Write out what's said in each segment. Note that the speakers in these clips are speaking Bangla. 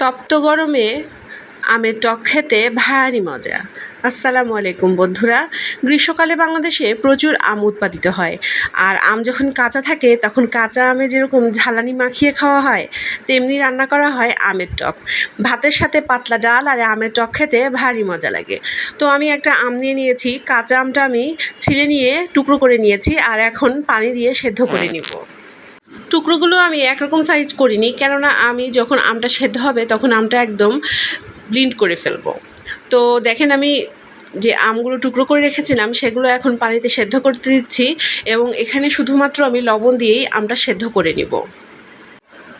তপ্ত গরমে আমের টক খেতে ভারী মজা। আসসালামু আলাইকুম বন্ধুরা। গ্রীষ্মকালে বাংলাদেশে প্রচুর আম উৎপাদিত হয়। আর আম যখন কাঁচা থাকে, তখন কাঁচা আমে যেরকম ঝালানি মাখিয়ে খাওয়া হয়, তেমনি রান্না করা হয় আমের টক। ভাতের সাথে পাতলা ডাল আর আমের টক খেতে ভারী মজা লাগে। তো আমি একটা আম নিয়ে নিয়েছি। কাঁচা আমটা আমি ছিলে নিয়ে টুকরো করে নিয়েছি আর এখন পানি দিয়ে সেদ্ধ করে নিব। টুকরোগুলো আমি একরকম সাইজ করিনি, কেননা আমি যখন আমটা সেদ্ধ হবে তখন আমটা একদম ব্লিন্ড করে ফেলব। তো দেখেন আমি যে আমগুলো টুকরো করে রেখেছিলাম, সেগুলো এখন পানিতে সেদ্ধ করতে দিচ্ছি এবং এখানে শুধুমাত্র আমি লবণ দিয়েই আমটা সেদ্ধ করে নিব।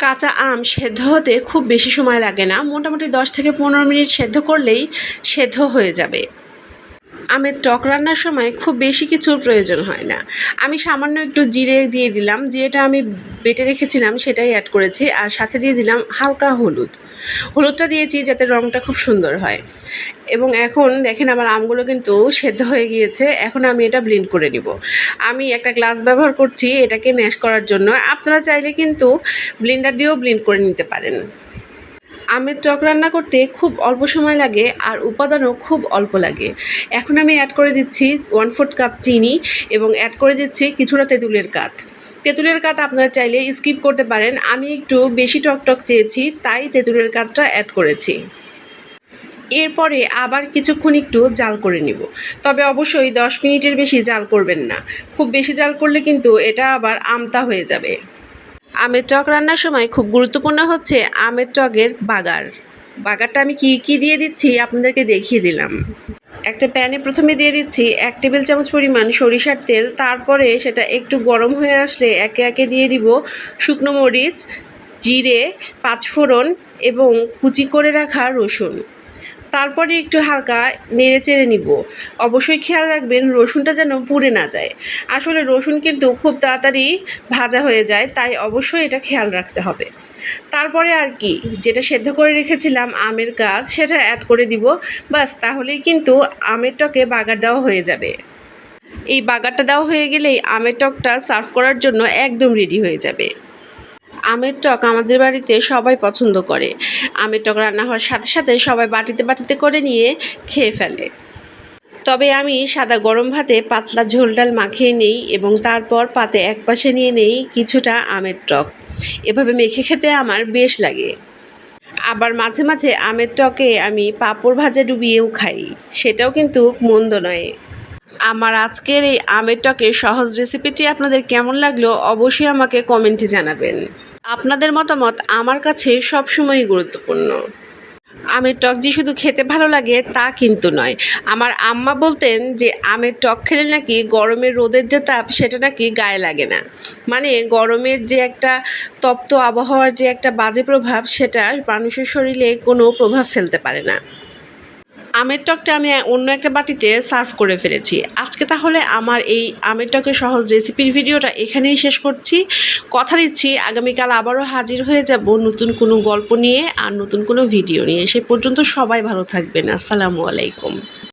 কাঁচা আম সেদ্ধ হতে খুব বেশি সময় লাগে না, মোটামুটি দশ থেকে পনেরো মিনিট সেদ্ধ করলেই সেদ্ধ হয়ে যাবে। আমের টক রান্নার সময় খুব বেশি কিছুর প্রয়োজন হয় না। আমি সামান্য একটু জিরে দিয়ে দিলাম জিরেটা আমি বেটে রেখেছিলাম সেটাই অ্যাড করেছি, আর সাথে দিয়ে দিলাম হালকা হলুদ। হলুদটা দিয়েছি যাতে রঙটা খুব সুন্দর হয়। এবং এখন দেখেন আমার আমগুলো কিন্তু সেদ্ধ হয়ে গিয়েছে, এখন আমি এটা ব্লেন্ড করে নিব। আমি একটা গ্লাস ব্যবহার করছি এটাকে ম্যাশ করার জন্য, আপনারা চাইলে কিন্তু ব্লেন্ডার দিয়েও ব্লেন্ড করে নিতে পারেন। আমের টক রান্না করতে খুব অল্প সময় লাগে আর উপাদানও খুব অল্প লাগে। এখন আমি অ্যাড করে দিচ্ছি ওয়ান ফোর্থ কাপ চিনি এবং অ্যাড করে দিচ্ছি কিছুটা তেঁতুলের কাত। তেঁতুলের কাত আপনারা চাইলে স্কিপ করতে পারেন। আমি একটু বেশি টক টক চেয়েছি, তাই তেঁতুলের কাতটা অ্যাড করেছি। এরপরে আবার কিছুক্ষণ একটু জাল করে নিব। তবে অবশ্যই দশ মিনিটের বেশি জাল করবেন না। খুব বেশি জাল করলে কিন্তু এটা আবার আমতা হয়ে যাবে। আমের টক রান্নার সময় খুব গুরুত্বপূর্ণ হচ্ছে আমের টকের বাগার। বাগারটা আমি কি কি দিয়ে দিচ্ছি আপনাদেরকে দেখিয়ে দিলাম। একটা প্যানে প্রথমে দিয়ে দিচ্ছি এক টেবিল চামচ পরিমাণ সরিষার তেল, তারপরে সেটা একটু গরম হয়ে আসলে একে একে দিয়ে দিব শুকনো মরিচ, জিরে, পাঁচফোড়ন এবং কুচি করে রাখা রসুন। তারপরে একটু হালকা নেড়ে চেড়ে নিব। অবশ্যই খেয়াল রাখবেন রসুনটা যেন পুড়ে না যায়। আসলে রসুন কিন্তু খুব তাড়াতাড়ি ভাজা হয়ে যায়, তাই অবশ্যই এটা খেয়াল রাখতে হবে। তারপরে আর কি, যেটা সেদ্ধ করে রেখেছিলাম আমের গাছ, সেটা অ্যাড করে দিব। বাস, তাহলেই কিন্তু আমের টকে বাগার দেওয়া হয়ে যাবে। এই বাগারটা দেওয়া হয়ে গেলেই আমের টকটা সার্ভ করার জন্য একদম রেডি হয়ে যাবে। আমের টক আমাদের বাড়িতে সবাই পছন্দ করে। আমের টক রান্না হওয়ার সাথে সাথে সবাই বাটিতে বাটিতে করে নিয়ে খেয়ে ফেলে। তবে আমি সাদা গরম ভাতে পাতলা ঝোল ডাল মাখিয়ে নেই এবং তারপর পাতে এক পাশে নিয়ে নেই কিছুটা আমের টক। এভাবে মেখে খেতে আমার বেশ লাগে। আবার মাঝে মাঝে আমের টকে আমি পাঁপড় ভাজা ডুবিয়েও খাই, সেটাও কিন্তু মন্দ নয়। আমার আজকের এই আমের টকের সহজ রেসিপিটি আপনাদের কেমন লাগল অবশ্যই আমাকে কমেন্টে জানাবেন। আপনাদের মতামত আমার কাছে সবসময়ই গুরুত্বপূর্ণ। আমের টক যে শুধু খেতে ভালো লাগে তা কিন্তু নয়। আমার আম্মা বলতেন যে, আমের টক খেলে নাকি গরমের রোদের যে তাপ, সেটা নাকি গায়ে লাগে না। মানে গরমের যে একটা তপ্ত আবহাওয়ার যে একটা বাজে প্রভাব, সেটা মানুষের শরীরে কোনো প্রভাব ফেলতে পারে না। আমের টকটা আমি অন্য একটা বাটিতে সার্ভ করে ফেলেছি। আজকে তাহলে আমার এই আমের টকের সহজ রেসিপির ভিডিওটা এখানেই শেষ করছি। কথা দিচ্ছি, আগামীকাল আবারও হাজির হয়ে যাব নতুন কোনো গল্প নিয়ে আর নতুন কোনো ভিডিও নিয়ে। সে পর্যন্ত সবাই ভালো থাকবেন। আসসালামু আলাইকুম।